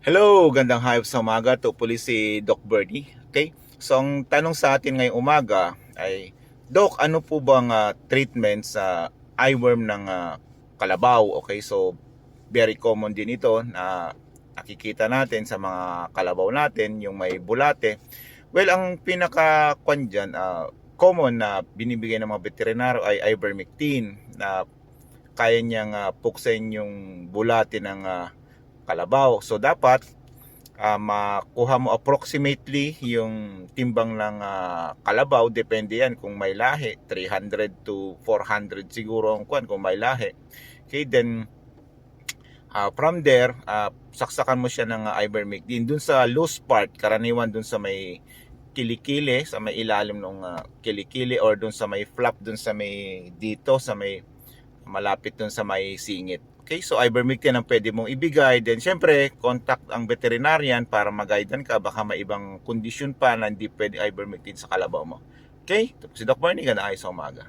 Hello, gandang hayop sa umaga. Ito po si Doc Bernie. Okay? So, ang tanong sa atin ngayong umaga ay, Doc, ano po bang ah, treatment sa eyeworm ng ah, kalabaw? Okay, so very common din ito na nakikita natin sa mga kalabaw natin, yung may bulate. Well, ang pinaka kwan dyan, ah, common na binibigay ng mga veterinaryo ay ivermectin na kaya niyang ah, puksain yung bulate ng ah, kalabaw. So dapat ah, makuha mo approximately yung timbang ng ah, kalabaw depende yan kung may lahi 300 to 400 siguro ang kwan kung may lahi. Okay, then ah, from there ah, saksakan mo siya ng ah, ivermectin dun sa loose part karaniwan dun sa may kilikili sa may ilalim ng ah, kilikili or dun sa may flap dun sa may dito sa may malapit dun sa may singit. Okay, so ivermectin ang pwede mong ibigay. Then, syempre, contact ang veterinarian para mag-guidean ka. Baka may ibang kondisyon pa na hindi pwede ivermectin sa kalabaw mo. Okay, ito si Doc Barney. Ganda kayo sa umaga.